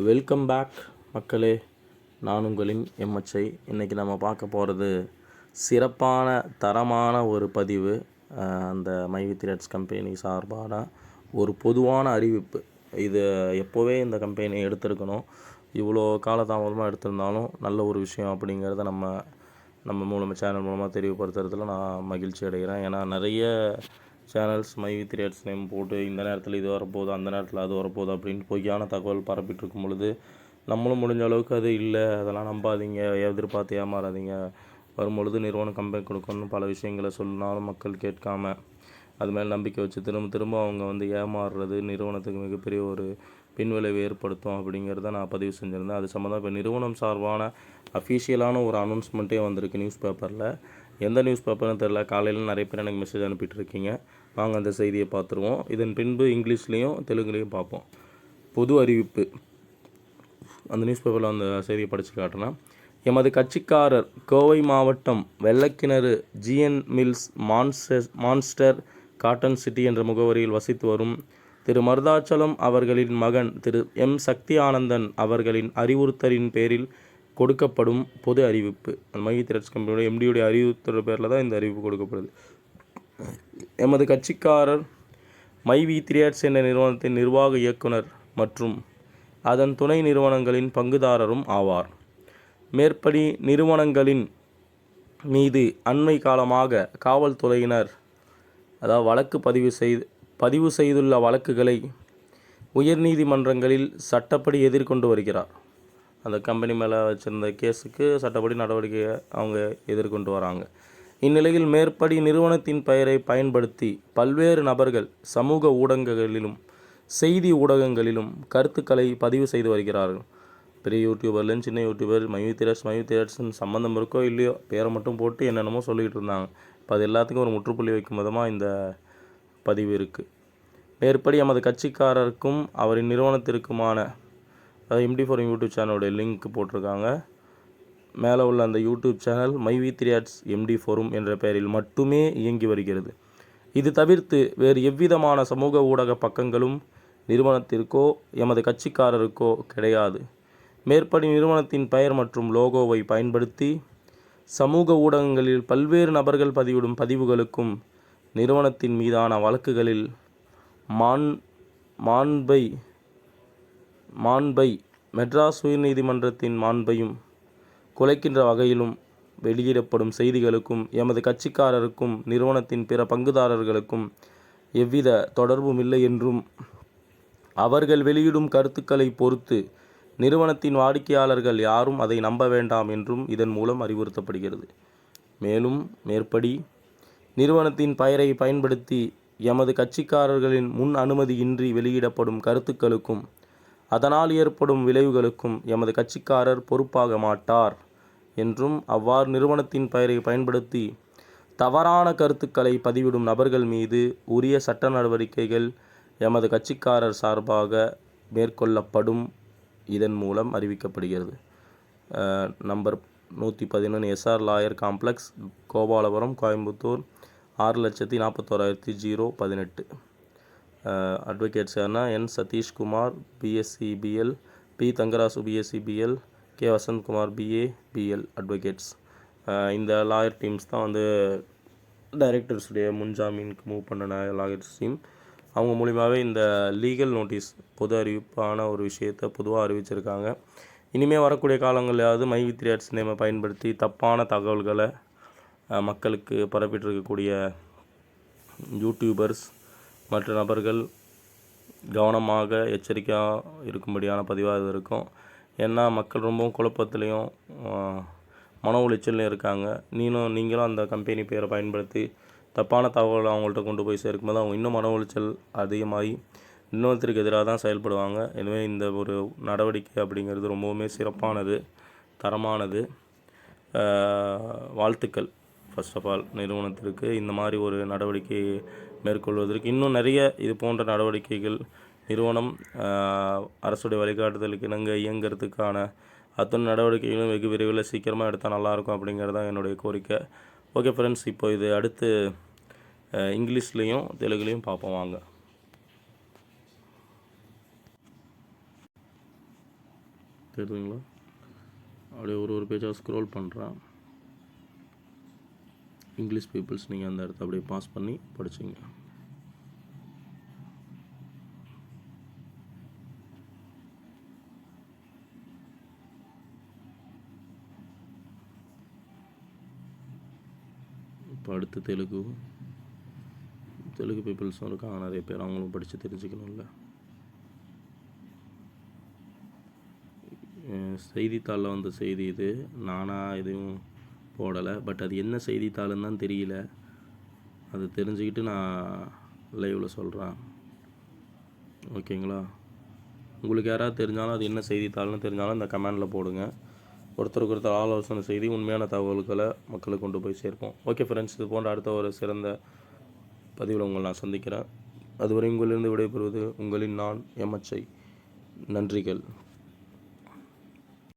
Welcome back மக்களே. நான் உங்களின் எம்எச்ஐ. இன்றைக்கி நம்ம பார்க்க போகிறது சிறப்பான தரமான ஒரு பதிவு. அந்த மை வித்ரேட்ஸ் கம்பெனி சார்பான ஒரு பொதுவான அறிவிப்பு. இது எப்போவே இந்த கம்பெனி எடுத்திருக்கணும். இவ்வளோ காலதாமதமாக எடுத்திருந்தாலும் நல்ல ஒரு விஷயம் அப்படிங்கிறத நம்ம நம்ம மூலமாக சேனல் மூலமாக தெரியப்படுத்துறதுல நான் மகிழ்ச்சி அடைகிறேன். ஏன்னா நிறைய channels my with rates name போட்டு இந்த நேரத்தில் இது வரப்போகுது அந்த நேரத்தில் அது வரப்போகுது அப்படின்னு பொய்யான தகவல் பரப்பிட்டு இருக்கும் பொழுது நம்மளும் முடிஞ்ச அளவுக்கு அது இல்லை அதெல்லாம் நம்பாதீங்க எதிர்பார்த்து ஏமாறாதீங்க. வரும்பொழுது நிறுவனம் கம்பெனி கொடுக்கணும்னு பல விஷயங்களை சொன்னாலும் மக்கள் கேட்காம அது மேலே நம்பிக்கை வச்சு திரும்ப திரும்ப அவங்க வந்து ஏமாறுறது நிறுவனத்துக்கு மிகப்பெரிய ஒரு பின்விளைவு ஏற்படுத்தும் அப்படிங்கிறத நான் பதிவு செஞ்சுருந்தேன். அது சம்மந்தம் இப்போ நிறுவனம் சார்பான அஃபீஷியலான ஒரு அனௌன்ஸ்மெண்ட்டே வந்திருக்கு நியூஸ் பேப்பரில் எந்த நியூஸ் பேப்பர்னு தெரில காலையில் நிறைய பேர் எனக்கு மெசேஜ் அனுப்பிட்டு இருக்கீங்க. வாங்க அந்த செய்தியை பார்த்துருவோம். இதன் பின்பு இங்கிலீஷ்லேயும் தெலுங்குலேயும் பார்ப்போம். பொது அறிவிப்பு. அந்த நியூஸ் பேப்பரில் அந்த செய்தியை படித்து காட்டினா எமது கட்சிக்காரர் கோவை மாவட்டம் Vellakinaru GN mills monster monster cotton city என்ற முகவரியில் வசித்து வரும் திரு மருதாச்சலம் அவர்களின் மகன் திரு எம் சக்தி ஆனந்தன் அவர்களின் அறிவுறுத்தலின் பேரில் கொடுக்கப்படும் பொது அறிவிப்பு. அந்த மகி திரட்சி கம்பெனியோட எம்டியுடைய அறிவுறுத்தல் பேரில் தான் இந்த அறிவிப்பு கொடுக்கப்படுது. எமது கட்சிக்காரர் மை வி த்ரீயர்ஸ் என்ற நிறுவனத்தின் நிர்வாக இயக்குனர் மற்றும் அதன் துணை நிறுவனங்களின் பங்குதாரரும் ஆவார். மேற்படி நிறுவனங்களின் மீது அண்மை காலமாக காவல்துறையினர் அதாவது வழக்கு பதிவு செய்து பதிவு செய்துள்ள வழக்குகளை உயர்நீதிமன்றங்களில் சட்டப்படி எதிர்கொண்டு வருகிறார். அந்த கம்பெனி மேலே வச்சிருந்த கேஸுக்கு சட்டப்படி நடவடிக்கை அவங்க எதிர்கொண்டு வராங்க. இந்நிலையில் மேற்படி நிறுவனத்தின் பெயரை பயன்படுத்தி பல்வேறு நபர்கள் சமூக ஊடகங்களிலும் செய்தி ஊடகங்களிலும் கருத்துக்களை பதிவு செய்து வருகிறார்கள். பெரிய யூடியூபர்லேருந்து சின்ன யூடியூபர் மயூ திரட்ஸ் மயூ சம்மந்தம் இருக்கோ இல்லையோ பேரை மட்டும் போட்டு என்னென்னமோ சொல்லிக்கிட்டு இருந்தாங்க. இப்போ அது எல்லாத்துக்கும் ஒரு முற்றுப்புள்ளி வைக்கும் விதமாக இந்த பதிவு இருக்குது மேற்படி எமது கட்சிக்காரருக்கும் அவரின் நிறுவனத்திற்குமான அதாவது எம்டி ஃபார் யூடியூப் சேனலோட லிங்க் போட்டிருக்காங்க. மேலே உள்ள அந்த YouTube channel my V three ads MD forum என்ற பெயரில் மட்டுமே இயங்கி வருகிறது. இது தவிர்த்து வேறு எவ்விதமான சமூக ஊடக பக்கங்களும் நிறுவனத்திற்கோ எமது கட்சிக்காரருக்கோ கிடையாது. மேற்படி நிறுவனத்தின் பெயர் மற்றும் லோகோவை பயன்படுத்தி சமூக ஊடகங்களில் பல்வேறு நபர்கள் பதிவிடும் பதிவுகளுக்கும் நிறுவனத்தின் மீதான வழக்குகளில் மான் மாண்பை மாண்பை மெட்ராஸ் உயர்நீதிமன்றத்தின் மாண்பையும் குலைக்கின்ற வகையிலும் வெளியிடப்படும் செய்திகளுக்கும் எமது கட்சிக்காரருக்கும் நிறுவனத்தின் பிற பங்குதாரர்களுக்கும் எவ்வித தொடர்பும் இல்லை என்றும் அவர்கள் வெளியிடும் கருத்துக்களை பொறுத்து நிறுவனத்தின் வாடிக்கையாளர்கள் யாரும் அதை நம்ப வேண்டாம் என்றும் இதன் மூலம் அறிவுறுத்தப்படுகிறது. மேலும் மேற்படி நிறுவனத்தின் பெயரை பயன்படுத்தி எமது கட்சிக்காரர்களின் முன் அனுமதியின்றி வெளியிடப்படும் கருத்துக்களுக்கும் அதனால் ஏற்படும் விளைவுகளுக்கும் எமது கட்சிக்காரர் பொறுப்பாக மாட்டார் என்றும் அவ்வாறு நிறுவனத்தின் பெயரை பயன்படுத்தி தவறான கருத்துக்களை பதிவிடும் நபர்கள் மீது உரிய சட்ட நடவடிக்கைகள் எமது கட்சிக்காரர் சார்பாக மேற்கொள்ளப்படும் இதன் மூலம் அறிவிக்கப்படுகிறது. நம்பர் நூற்றி பதினொன்று SR lawyer complex Gopalapuram Coimbatore ஆறு லட்சத்தி நாற்பத்தோராயிரத்தி ஜீரோ பதினெட்டு. அட்வொகேட்ஸ் யாருன்னா N Sathishkumar BSc BL P Thangarasu BSc BL K Vasanthkumar BA BL advocates இந்த லாயர் டீம்ஸ் தான் வந்து டைரக்டர்ஸுடைய முன்ஜாமீனுக்கு மூவ் பண்ண லாயர்ஸ் டீம் அவங்க மூலிமாவே இந்த லீகல் நோட்டீஸ் பொது அறிவிப்பான ஒரு விஷயத்தை பொதுவாக அறிவிச்சிருக்காங்க. இனிமேல் வரக்கூடிய காலங்களையாவது மை வித் ரேட்ஸ் நேமை பயன்படுத்தி தப்பான தகவல்களை மக்களுக்கு பரப்பிட்டு இருக்கக்கூடிய யூடியூபர்ஸ் மற்ற நபர்கள் கவனமாக எச்சரிக்கையாக இருக்கும்படியான பதிவாக இருக்கும். ஏன்னா மக்கள் ரொம்பவும் குழப்பத்துலேயும் மன உளைச்சல்லையும் இருக்காங்க. நீனும் நீங்களும் அந்த கம்பெனி பேரை பயன்படுத்தி தப்பான தகவலை அவங்கள்ட்ட கொண்டு போய் சேர்க்கும்போது அவங்க இன்னும் மன உளைச்சல் அதிகமாகி இன்னொருத்தருக்கு எதிராக தான் செயல்படுவாங்க. எனவே இந்த ஒரு நடவடிக்கை அப்படிங்கிறது ரொம்பவுமே சிறப்பானது தரமானது. வாழ்த்துக்கள். ஃபர்ஸ்ட் ஆஃப் ஆல் நிறுவனத்திற்கு இந்த மாதிரி ஒரு நடவடிக்கை மேற்கொள்வதற்கு இன்னும் நிறைய இது போன்ற நடவடிக்கைகள் நிறுவனம் அரசுடைய வழிகாட்டுதலுக்கு இணங்க இயங்கிறதுக்கான அத்தனை நடவடிக்கைகளும் வெகு விரைவில் சீக்கிரமாக எடுத்தால் நல்லாயிருக்கும் அப்படிங்கிறது தான் என்னுடைய கோரிக்கை. ஓகே ஃப்ரெண்ட்ஸ் இப்போ இது அடுத்து இங்கிலீஷ்லேயும் தெலுங்குலேயும் பார்ப்போம் வாங்க. தெரியுதுங்களா? அப்படியே ஒரு ஒரு பேஜாக ஸ்க்ரோல் பண்ணுறேன் இங்கிலீஷ் பீப்புள்ஸ் நீங்கள் அந்த இடத்த அப்படியே பாஸ் பண்ணி படிச்சிங்க. இப்போ அடுத்து தெலுங்கு. தெலுங்கு பீப்புள்ஸும் இருக்காங்க நிறைய பேர் அவங்களும் படித்து தெரிஞ்சுக்கணும்ல. செய்தித்தாளில் வந்த செய்தி இது. நானாக எதுவும் போடலை. பட் அது என்ன செய்தித்தாளுன்னு தான் தெரியல. அது தெரிஞ்சுக்கிட்டு நான் லைவில் சொல்கிறேன் ஓகேங்களா? உங்களுக்கு யாராவது தெரிஞ்சாலும் அது என்ன செய்தித்தாள்னு தெரிஞ்சாலும் இந்த கமெண்டில் போடுங்க. ஒருத்தருக்கு ஒருத்தர் ஆலோசனை செய்து உண்மையான தகவல்களை மக்களுக்கு கொண்டு போய் சேர்ப்போம். ஓகே ஃப்ரெண்ட்ஸ் இது போன்ற அடுத்த ஒரு சிறந்த பதிவில் உங்களை நான் சந்திக்கிறேன். அதுவரை உங்களிலிருந்து விடைபெறுவது உங்களின் நான் எம்எச்ஐ. நன்றிகள்.